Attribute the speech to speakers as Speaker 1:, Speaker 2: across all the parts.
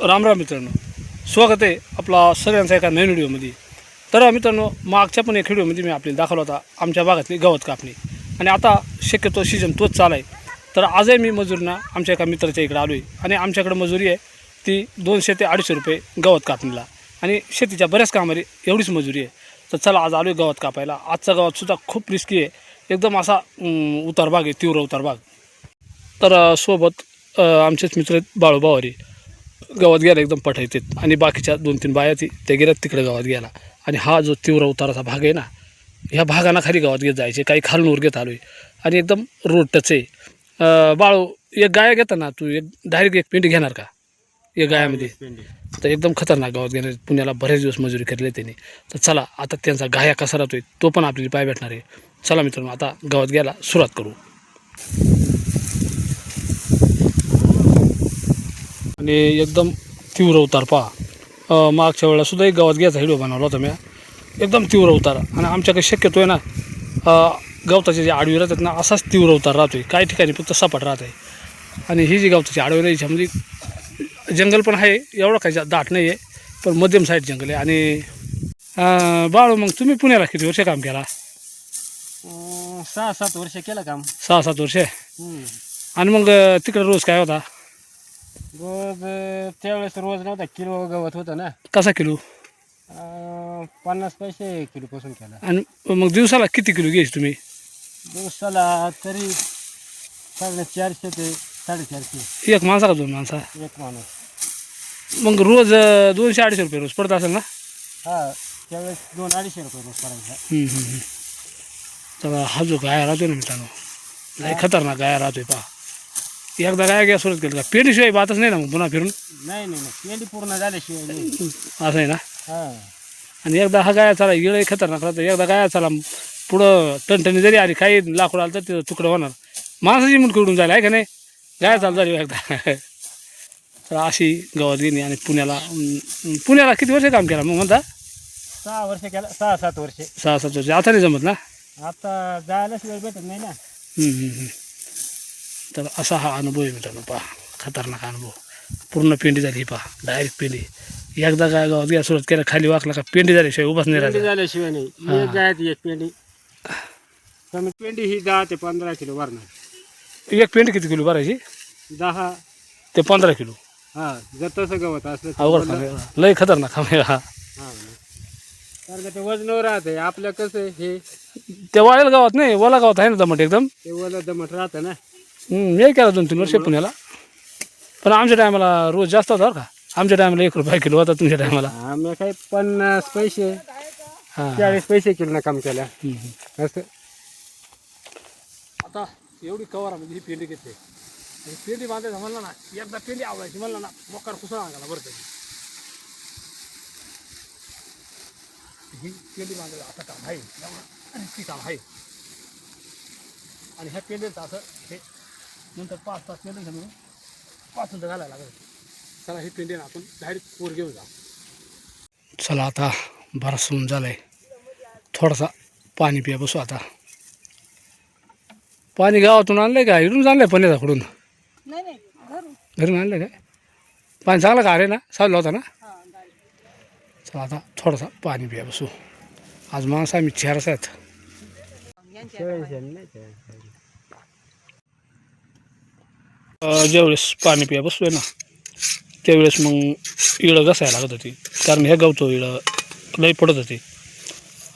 Speaker 1: राम राम मित्रांनो. स्वागत आहे आपला सगळ्यांचा एका नवीन व्हिडिओमध्ये. तर मित्रांनो मागच्या पण एक व्हिडिओमध्ये मी आपल्याला दाखवला होता आमच्या भागातली गवत कापणी. आणि आता शक्यतो सीजन तोच चालू आहे. तर आजही मी मजुरीना आमच्या एका मित्राच्या इकडे आलो आहे आणि आमच्याकडे मजुरी आहे ती दोनशे ते अडीचशे रुपये गवत कापणीला. आणि शेतीच्या बऱ्याच कामाला एवढीच मजुरी आहे. तर चला आज आलो आहे गवत कापायला. आजचा गवतसुद्धा खूप रिस्की आहे. एकदम असा उतारभाग आहे तीव्र उतार भाग. तर सोबत आमचेच मित्र आहेत बाळू बावारी. गावात गेला एकदम पठायचेत आणि बाकीच्या दोन तीन बाया ती ते गेल्यात तिकडे गावात गेला. आणि हा जो तीव्र उताराचा भाग आहे ना ह्या भागाना खाली गावात घेत जायचे. काही खालून वर घेत आलो आहे आणि एकदम रोड टच आहे बाळू एक गाया घेता ना तू एक डायरेक्ट एक पेंटी घेणार का? एक गायामध्ये. तर एकदम खतरनाक गावात घेणार. पुण्याला बरेच दिवस मजुरी केली त्यांनी. तर चला आता त्यांचा गाया कसा राहतोय तो पण आपल्याला पाय भेटणार आहे. चला मित्रांनो आता गावात घ्यायला सुरुवात करू. आणि एकदम तीव्र उतार पहा. मागच्या वेळेला सुद्धा एक गावात घ्यायचा व्हिडिओ बनवला होता मी. एकदम तीव्र उतार आणि आमच्याकडे शक्यतो आहे ना गवताचे जे आडवी राहतात ना असाच तीव्र उतार राहतोय. काही ठिकाणी फक्त सपाट राहत आहे आणि ही जी गवताची आडवी राहायची म्हणजे जंगल पण आहे एवढं काही दाट नाही आहे पण मध्यम साईड जंगल आहे. आणि बाळू मग तुम्ही पुण्याला किती वर्ष काम केला?
Speaker 2: सहा सात वर्ष केलं काम.
Speaker 1: सहा सात वर्ष. आणि मग तिकडे रोज काय होता?
Speaker 2: रोज अं, त्यावेळेस रोज नव्हता किलो गवत होतं ना.
Speaker 1: कसा किलो?
Speaker 2: अं, पन्नास पैसे किलो पासून केला.
Speaker 1: आणि मग दिवसाला किती किलो घ्यायचे तुम्ही?
Speaker 2: दिवसाला तरी साडे चारशे ते साडेचारशे.
Speaker 1: एक माणसा का दोन माणसा?
Speaker 2: एक माणूस.
Speaker 1: मग रोज अं, दोनशे अडीचशे रुपये रोज पडत असेल ना?
Speaker 2: हा त्यावेळेस दोन अडीचशे रुपये रोज करायचा
Speaker 1: हम्म, हम्म, हम्म. तर हा जो गाया राहतोय ना मित्रांनो लय खतरनाक गाया राहतोय पहा. एकदा गाया घ्या सुरुवात केली का पेंडीशिवाय बातच नाही ना मग पुन्हा फिरून.
Speaker 2: नाही नाही नाही. पेंडी पूर्ण झाल्याशिवाय नाही.
Speaker 1: असं आहे ना?
Speaker 2: हा.
Speaker 1: आणि एकदा हा गाया चाला इकडे खतरनाक राहतो. एकदा गाया चाला पुढं टणटणी जरी आली काही लाकूड आलं तर तिथं तुकडं होणार. माणसाची मुंडकी उडून जायला आहे का नाही? गाया चालू झाली एकदा. तर अशी गावात गेली आणि पुण्याला अं, पुण्याला किती वर्ष काम केलं मग म्हणता?
Speaker 2: सहा वर्ष केला सहा सात वर्षे.
Speaker 1: सहा सात वर्ष. आता नाही जमत ना?
Speaker 2: आता जायलाच वेळ भेटत नाही ना.
Speaker 1: हम्म, हम्म, हम्म. तर असा हा अनुभव आहे मित्रांनो पहा. खतरनाक अनुभव. पूर्ण पेंडी झाली पहा. डायरेक्ट पेंडी. एकदा काय गावात घ्या सुरुवात केलं खाली वाकला का पेंडी झाल्याशिवाय उभाच नाही
Speaker 2: पेंडी झाल्याशिवाय नाही. एक जायत एक पेंडी. कमी पेंडी ही दहा ते पंधरा किलो वरणार
Speaker 1: एक पेंडी किती किलो भरायची?
Speaker 2: दहा.
Speaker 1: ते पंधरा किलो.
Speaker 2: हा जर तसं गवत असलं तर
Speaker 1: अवघड काम.
Speaker 2: वजन-
Speaker 1: आहे. लय खतरनाक काम आहे हा
Speaker 2: हा. कारण का ते वजनावर राहते आपलं कसं आहे, हे
Speaker 1: ते वाळेल गावात नाही ओला गावात आहे ना दमट एकदम?
Speaker 2: ते ओलं दमट राहतं ना.
Speaker 1: मी केला दोन तीन वर्ष पुण्याला. पण आमच्या टायमाला रोज जास्त होता बरं का. आमच्या टायमाला एक रुपया किलो होता तुमच्या टायमाला
Speaker 2: आम्ही काही पन्नास पैसे
Speaker 1: हां.
Speaker 2: चाळीस पैसे किलो काम केल्या. असं.
Speaker 1: आता एवढी कवरामध्ये ही पेंडी आणि पेंडी बांधायचं म्हणलं ना एकदा पेंडी आवडायची म्हणलं ना मोकार कुसा अंगाला बरं तरी ही पेंडी बांधायचं आता काम आहे. एवढं ती काम आहे. आणि ह्या पेंडीचं असं हे नंतर पाच तास पेंडी म्हणून पाच मिनटं घालायला लागेल. चला ही पेंडी आपण डायरेक्ट वर घेऊन जा. चला आता बराच ऊन झालं आहे थोडासा पाणी पिया बसू आता. पाणी गावातून आणलंय का? इकडून आणलंय पण्याकडून
Speaker 3: नाही नाही घरून.
Speaker 1: घरून आणलंय काय? पाणी चांगलं का अरे ना? चाललं होता ना? चला आता थोडासा पाणी पिया बसू. आज माणसं आम्ही चेहराच आहेत. ज्यावेळेस पाणी पिया बसतोय ना त्यावेळेस मग इळं घसायला लागत होती. कारण हे गवतो इळं लई पडत होती.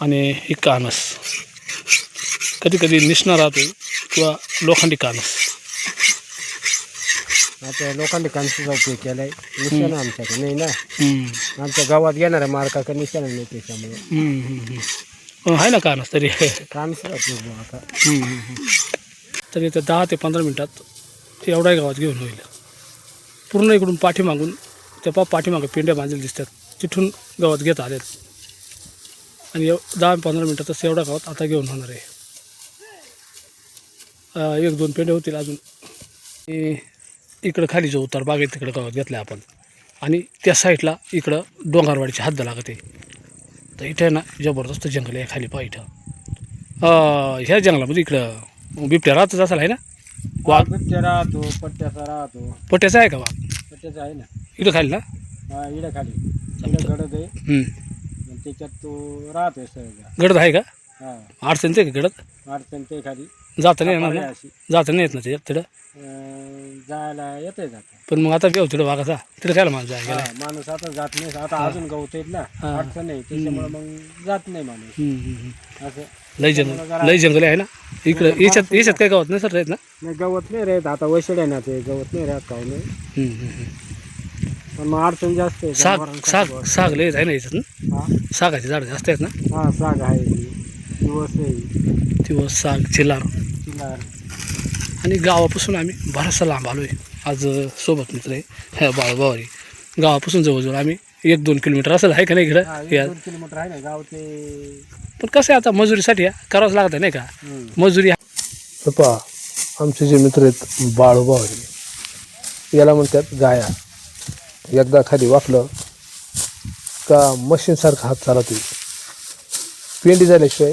Speaker 1: आणि ही कानस. कधी कधी निसणार राहतोय किंवा लोखंडी कानस.
Speaker 2: आता लोखंडी कांशीचा उपयोग केलाय. निशाणा आमच्याकडे नाही ना. आमच्या गावात येणाऱ्या मार्काकडे निशाणा नाही त्याच्यामुळे.
Speaker 1: आहे ना कानस तरी?
Speaker 2: बुवा आता.
Speaker 1: तर इथं दहा ते पंधरा मिनटात एवढ्या गावात घेऊन होईल पूर्ण इकडून पाठीमागून त्या पा पाठीमागं पेंड्या बांधलेल्या दिसतात. तिथून गावात घेत आलेत. आणि एव दहा पंधरा मिनटातच एवढ्या गावात आता घेऊन होणार आहे. एक दोन पेंड्या होतील अजून. इकडं खाली जो उतार बागेत तिकडं गावात घेतला आपण. आणि त्या साईडला इकडं डोंगरवाडीची हद्द लागते तर इथं आहे ना जबरदस्त जंगल आहे खाली पा इथं. ह्या जंगलामध्ये इकडं बिबट्या राहतच असाल आहे ना? वाघ
Speaker 2: बिबट्या राहतो पट्ट्याचा राहतो.
Speaker 1: पट्ट्याचा आहे का वाघ
Speaker 2: पट्ट्याचा आहे ना.
Speaker 1: इकडं खाली ना?
Speaker 2: हा खाली. गडद आहे.
Speaker 1: हम्म.
Speaker 2: आणि त्याच्यात तो राहतोय सहज
Speaker 1: गडद आहे का?
Speaker 2: हा.
Speaker 1: अडचण ते का गडद?
Speaker 2: अडचण ते खाली.
Speaker 1: जाता नाही येणार ना?
Speaker 2: अशी.
Speaker 1: जाता नाही येत ना तिकडं
Speaker 2: अं, जायला येते जात
Speaker 1: पण मग आता व्यव तिकडं वागाचा तिकडं खायला माणूस जाय गेला.
Speaker 2: माणूस आता जात नाही. आता अजून गवत आहेत ना
Speaker 1: हा.
Speaker 2: अडचण नाही त्याच्यामुळे मग जात नाही माणूस.
Speaker 1: हम्म, हम्म, हम्म.
Speaker 2: असं.
Speaker 1: लई जंगल लई जंगल आहे ना? इकडं याच्यात याच्यात काय गावात नाही सर राहत ना?
Speaker 2: नाही गवत नाही राहत आता वैशड आहे ना ते. गवत नाही राहत काही नाही.
Speaker 1: हम्म, हम्म, हम्म.
Speaker 2: पण मग अडचण जास्त आहे.
Speaker 1: साग साग. साग लई आहे ना याच्यात ना?
Speaker 2: हा?
Speaker 1: सागाची झाडं जास्त आहेत ना?
Speaker 2: हा साग आहे. दिवस आहे.
Speaker 1: दिवस साग चिलार आणि गावापासून आम्ही बराचसा लांब आलो आहे आज सोबत मित्र आहे. ह्या बाळूबावारी गावापासून जवळजवळ आम्ही एक दोन किलोमीटर. असेल आहे का नाही इकडं?
Speaker 2: एक
Speaker 1: या.
Speaker 2: दोन किलोमीटर आहे ना गाव ते
Speaker 1: पण कसं आहे आता मजुरीसाठी हा, करावंच लागत आहे नाही का. मजुरी पहा आमचे जे मित्र आहेत बाळूबावारी याला म्हणतात गाया. एकदा खाली वाकलं का मशीनसारखा हात चालत पेंडी झाल्याशिवाय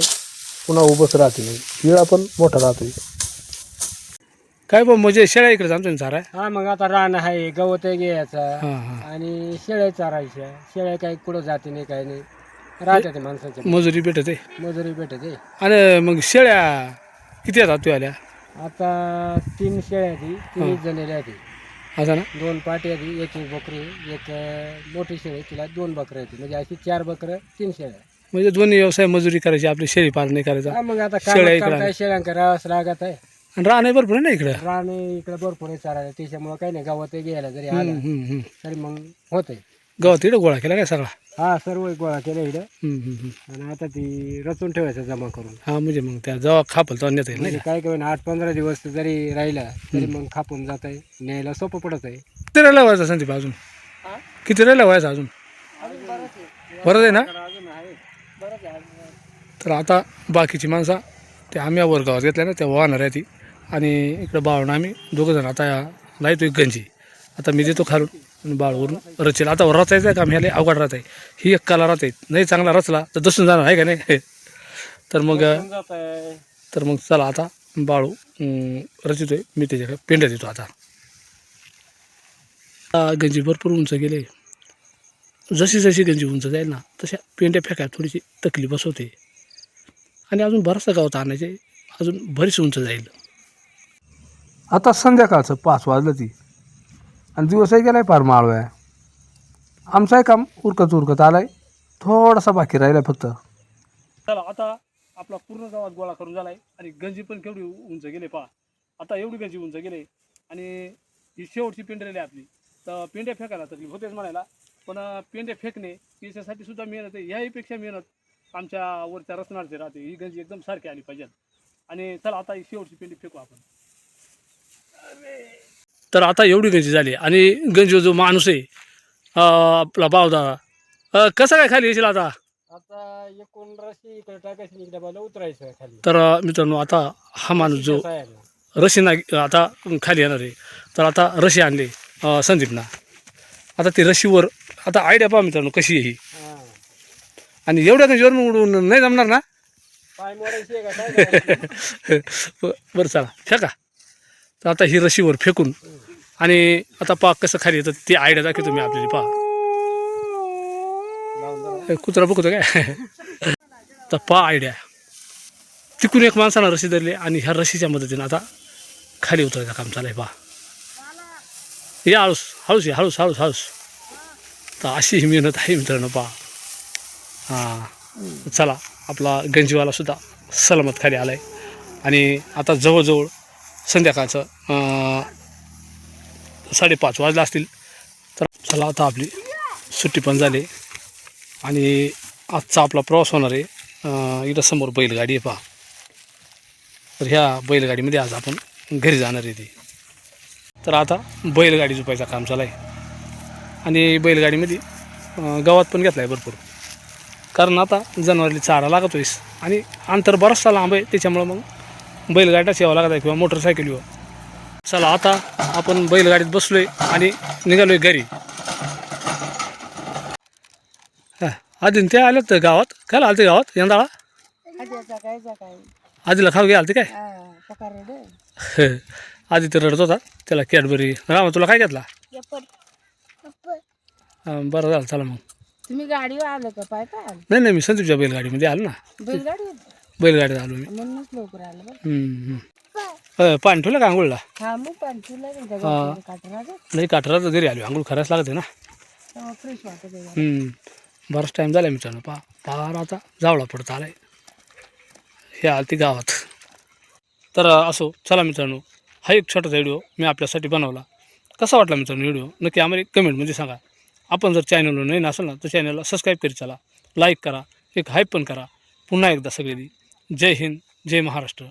Speaker 1: पुन्हा उभंच राहते नाही पिळा पण मोठा राहतोय. काय बा म्हणजे शेळ्या इकडे जाणतो चारा
Speaker 2: हा मग आता रान आहे गवत आहे घ्यायचा.
Speaker 1: हां हां.
Speaker 2: आणि शेळ्या चारायच्या. शेळ्या काही कुठं जाते नाही काही नाही. राहते ते माणसाच्या
Speaker 1: मजुरी भेटत आहे.
Speaker 2: मजुरी भेटते
Speaker 1: आणि मग शेळ्या किती आहेत तू आल्या?
Speaker 2: आता तीन शेळ्या ती तीन जणेल्या ती
Speaker 1: आता ना?
Speaker 2: दोन पाट्या ती एक एक बकरी एक अं, मोठी शेळी तिला दोन बकरं येते म्हणजे अशी चार बकरं तीन शेळ्या.
Speaker 1: म्हणजे दोन्ही व्यवसाय मजुरी करायची आपली शेळी पालन करायचा
Speaker 2: हा मग आता
Speaker 1: शेळ्या इकडं
Speaker 2: काय राहावंच लागत आहे.
Speaker 1: आणि. राहणे भरपूर आहे ना इकडं?
Speaker 2: रान इकडे भरपूर आहे चारायला त्याच्यामुळे काही नाही गवत घ्यायला जरी
Speaker 1: हम्म,
Speaker 2: आला
Speaker 1: हम्म, हम्म.
Speaker 2: तरी मग होतंय.
Speaker 1: गवत इकडं गोळा केला काय सगळा?
Speaker 2: हा सर्व गोळा केलं इकडं.
Speaker 1: हम्म, हम्म, हम्म.
Speaker 2: आणि आता ती रचून ठेवायचं जमा करून.
Speaker 1: हा म्हणजे मग त्या जेव्हा खापल तेव्हा नेता येईल नाही
Speaker 2: म्हणजे काय काय आठ पंधरा दिवस जरी राहिला तरी मग खापून जात आहे न्यायला सोपं पडत आहे.
Speaker 1: किती राहिला व्हायचा संदीप अजून? किती राहिला व्हायचा अजून? बरंच आहे ना
Speaker 2: अजून आहे बरंच आहे
Speaker 1: तर आता बाकीची माणसं ते आम्ही वर्गावर घेतल्या ना त्या वाहणार आहे ती. आणि इकडं बाळून आम्ही दोघंजण आता लायतो एक गंजी. आता मी देतो खालून आणि बाळवरून रचेल. आता रचायचं आहे आम्ही ह्याला अवघड राहत आहे. ही एक कला आहे. नाही चांगला रचला तर दसून जाणार आहे का नाही? तर मग तर मग चला आता बाळू रचितो आहे मी त्याच्याकडे पेंड्या देतो आता. गंजी भरपूर उंच गेले. जशी जशी गंजी उंच जाईल ना तशा पेंड्या फेकायला थोडीशी तकलीफ होते आणि अजून बराचसा गावात आणायचे. अजून बरीच उंच जाईल. आता संध्याकाळचं पाच वाजलं ती. आणि दिवसही गेलाय पार माळव्या आमचं काम उरकत उरकत आलाय. थोडासा बाकी राहिला फक्त. चला आता आपला पूर्ण गावात गोळा करून झालाय. आणि गंजी पण केवढी उंच गेले पहा. आता एवढी गंजी उंच गेले. आणि ही शेवटची पेंढरेली आहे आपली. तर पेंड्या फेकायला तकलीफ होतेच म्हणायला. पण पेंड्या फेकणे याच्यासाठी सुद्धा मेहनत आहे. ह्याहीपेक्षा मेहनत आमच्या वरच्या रचनारचे राहते. ही गंजी एकदम सारखी आली पाहिजे. आणि चला आता ही शेवटची पेंडी फेकू आपण. तर आता एवढी गंजी झाली. आणि गंजी जो माणूस आहे आपला बावदादा अं, कसं काय खाली येशील आता?
Speaker 2: आता एकूण रशी इकडे टाकायची इकडे उतरायचं खाली.
Speaker 1: तर मित्रांनो आता हा माणूस जो? रशी ना आता खाली येणार आहे. तर आता रशी आणले संदीपना. आता ती रशीवर आता आयडिया पहा मित्रांनो कशी आहे हा. आणि एवढ्या मग उडून नाही जमणार ना? बरं चला. फेका. तर आता ही रशीवर फेकून आणि आता पा कसं खाली येतं ती आयडिया दाखवतो मी आपल्याला
Speaker 2: जरा.
Speaker 1: हे कुत्रा बघतो काय? तर पा आयडिया तिकून एक माणसानं रशी धरली आणि ह्या रशीच्या मदतीनं आता खाली उतरायचं काम चालू आहे पहा. या हळूस हळूस या हळूस हळूस हळूस. तर अशी ही मेहनत आहे मित्रांनो पहा. हां. चला आपला गंजीवाला सुद्धा सलामत खाली आला आहे आणि आता जवळजवळ संध्याकाळचं साडेपाच वाजला असतील. तर चला आता आपली सुट्टी पण झाली. आणि आजचा आपला प्रवास होणार आहे इथं समोर बैलगाडी आहे पहा. तर ह्या बैलगाडीमध्ये आज आपण घरी जाणार आहे ती. तर आता बैलगाडी झुपायचं काम चालू आहे. आणि बैलगाडीमध्ये गावात पण घेतला आहे भरपूर. कारण आता जनावरली चारा लागतोयस आणि अंतर बराचसा लांब आहे त्याच्यामुळं मग बैलगाडीच यावं लागत आहे किंवा मोटरसायकलीवर चला आता आपण बैलगाडीत बसलोय आणि निघालोय घरी. हा आधी ते आले तर गावात? काय आलते गावात यंदाळा? आधीला खाऊ घे आलते काय?
Speaker 3: हा
Speaker 1: आधी तर रडत होता त्याला कॅडबरी रामा तुला काय घेतला? बरं झालं चला मग.
Speaker 3: तुम्ही गाडीवर आलं का? पाय पाय आलं.
Speaker 1: नाही नाही मी संदीपच्या बैलगाडीमध्ये आलो ना.
Speaker 3: बैलगाडी.
Speaker 1: बैलगाडीत आलो मी.
Speaker 3: म्हणूनच लवकर आलं बरं.
Speaker 1: हम्म, हम्म. अं, पाणी ठेवलं का आंघोळला?
Speaker 3: हा मग पण तुला
Speaker 1: हा.
Speaker 3: काटरा
Speaker 1: नाही काठरात घरी आलो. आंघोळ खराच लागते ना.
Speaker 3: फ्रेश वाटत आहे जरा.
Speaker 1: हम्म. बराच टाईम झाला मित्रांनो. पा पार आता जावळा पडत आलाय. हे आलती गावात. तर असो चला मित्रांनो. हा एक छोटासा व्हिडिओ मी आपल्यासाठी बनवला. कसा वाटला मित्रांनो व्हिडिओ नक्की आम्हाला कमेंटमध्ये सांगा. आपण जर चॅनलवर नाही असाल ना तर चॅनलला सबस्क्राईब करीत चला. लाईक करा. एक हाईप पण करा. पुन्हा एकदा सगळे जय हिंद जय महाराष्ट्र.